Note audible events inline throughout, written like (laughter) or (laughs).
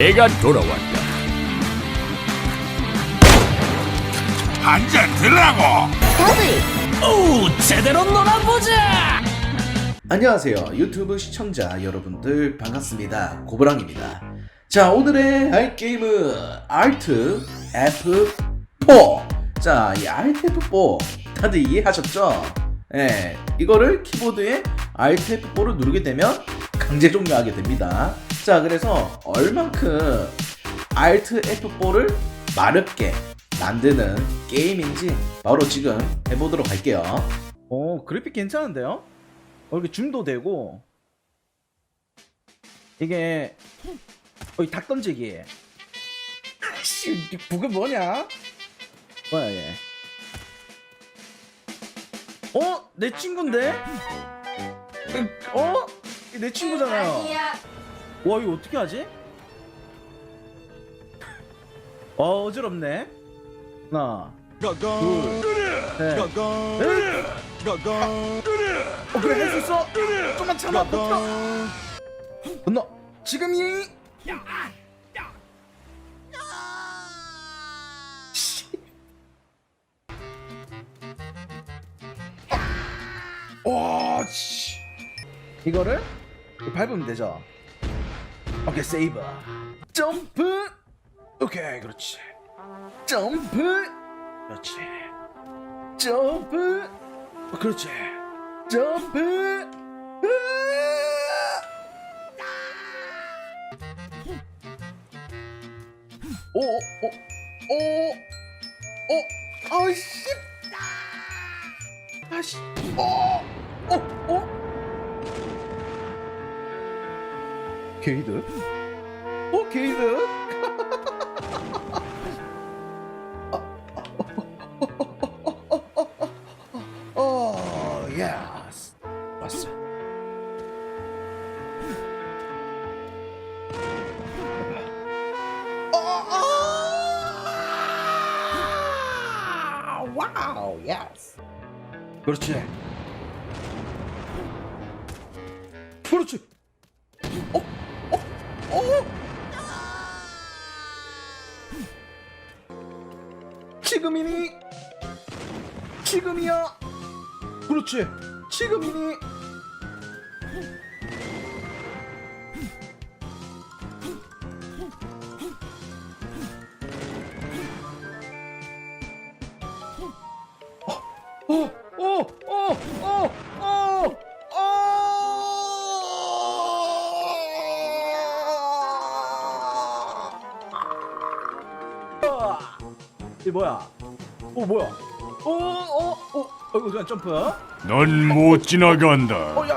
내가 돌아왔다. 한잔 들라고! 오, 제대로 놀아보자. 안녕하세요 유튜브 시청자 여러분들. 반갑습니다. 고브랑입니다. 자 오늘의 할 게임은 Alt F4 자이 Alt F4 다들 이해하셨죠? 예 이거를 키보드에 Alt F4를 누르게 되면 강제 종료하게 됩니다 자 그래서 얼만큼 Alt F4를 마렵게 만드는 게임인지 바로 지금 해보도록 할게요 오 그래픽 괜찮은데요? 어, 이렇게 줌도 되고 이게 어, 이 닭 던지기 아씨 그게 뭐냐? 뭐야 얘? 어? 내 친구인데? 어? 내 친구잖아요 와 이거 어떻게 하지? (laughs) 어 어지럽네. 하나 둘셋. 어 그래 할 수 있어. 좀만 참아 버텨 지금이. 와 씨. 이거를 밟으면 되죠 오케이 세이브. 점프. 오케이 그렇지. 점프. 그렇지. 점프. 어, 그렇지. 점프. 으아! 오, 오, 오, 오, 아이씨, 아씨, 오, 오, 게이드, 오, 게이드, 오, (laughs) 예스, 왔어. 와우, 예스. 그렇지. 그렇지. 어. 지금이니? 지금이야. 그렇지. 지금이니? 어 뭐야? 어, 어, 어, 어, 이거 그냥 점프? 어, 넌못 지나간다 야,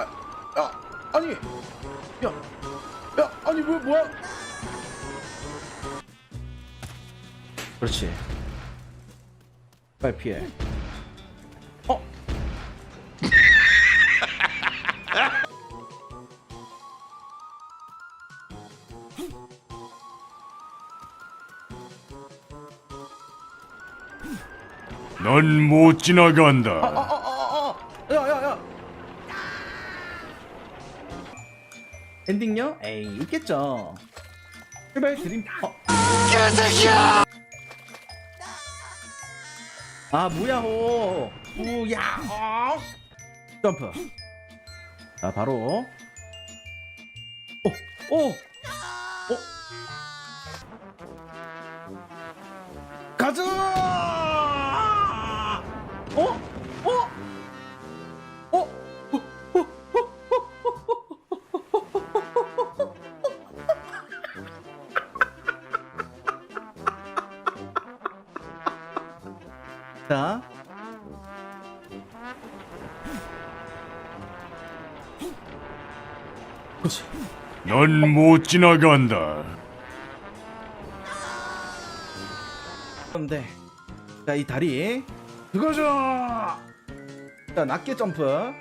야, 아니, 야, 야, 아니 뭐 뭐야? 그렇지. 빨리 피해. 어? (laughs) 넌 못 지나간다. 야야야. 엔딩요? 에이 있겠죠. 출발 드림 어. 아 무야호. 무야호 점프. 자 바로. 오오. 오. 가자 어? 어? 어? 자. 그렇지. 넌 못 지나간다 그런데 자, 이 다리 그거죠. 자, 낮게 점프.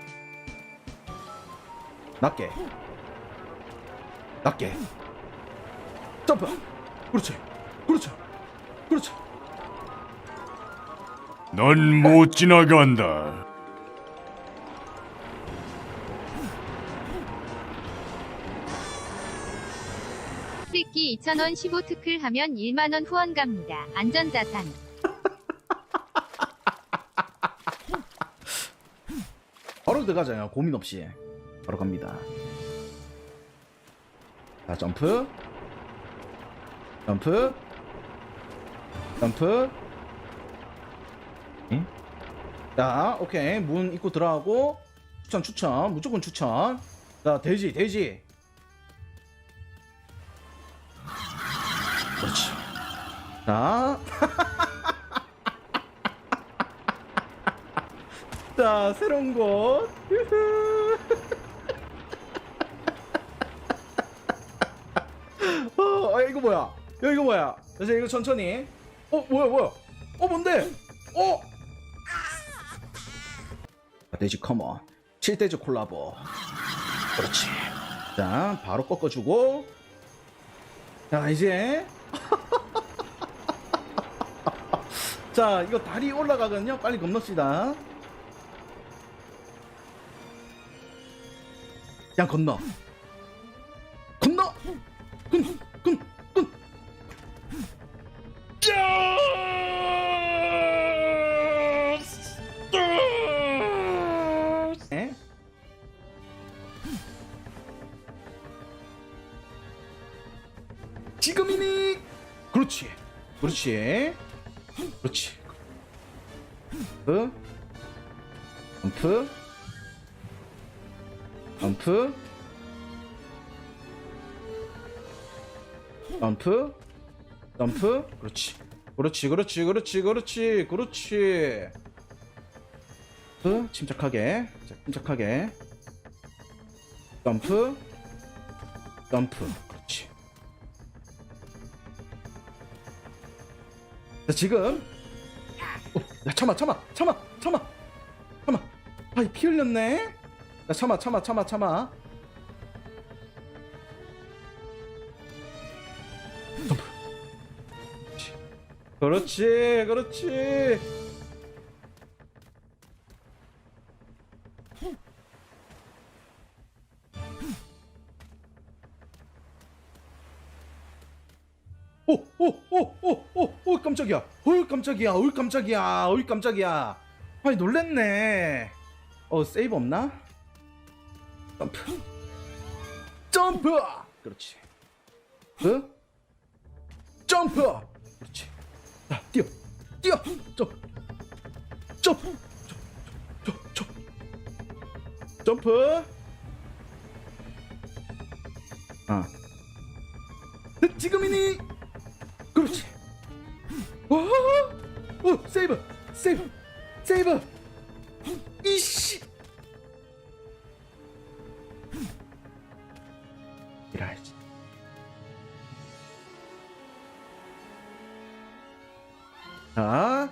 낮게. 낮게. 점프. 그렇지. 그렇죠. 그렇죠. 넌 못 지나간다 뽑기 2,000원 15트클 하면 1만원 후원 갑니다. 안전자산. 바로 들어가자요. 고민 없이. 바로 갑니다. 자, 점프. 점프. 점프. 응? 자, 오케이. 문 입구 들어가고. 추천, 추천. 무조건 추천. 자, 돼지, 돼지. 그렇지. 자. (laughs) 자, 새로운 곳. 유후. 어, 아, 이거 뭐야? 야, 이거 뭐야? 이제 이거 천천히. 어, 뭐야, 뭐야? 어, 뭔데? 어? 아, 돼지 커먼. 7대지 콜라보. 그렇지. 자, 바로 꺾어주고. 자, 이제. (laughs) 자, 이거 다리 올라가거든요. 빨리 건넙시다. 그냥 건너. 건너. 건. 네. 지금이니. 그렇지. 그렇지. 그렇지. 점프. 점프. 점프. 점프. 점프. 그렇지. 그렇지, 그렇지, 그렇지, 그렇지, 그렇지. 점프. 침착하게. 자, 침착하게. 점프. 점프. 그렇지. 자, 지금. 어, 야, 참아, 참아, 참아, 참아, 참아. 아이, 피 흘렸네. 자, 참아, 참아, 참아, 참아. 그렇지, 그렇지, 그렇지. 오, 오, 오, 오, 오, 오, 깜짝이야. 어, 깜짝이야. 어, 깜짝이야. 어, 깜짝이야. 아니, 놀랬네. 어, 세이브 없나? 점프. 점프! 그렇지. 그? 점프! 그렇지. 자, 뛰어. 뛰어! 점프. 점프! 점프. 점프. 점프. 아. 네, 지금이니? 그렇지. 와! 오, 세이브! 세이브! 세이브! 이씨! 이라야지. 자,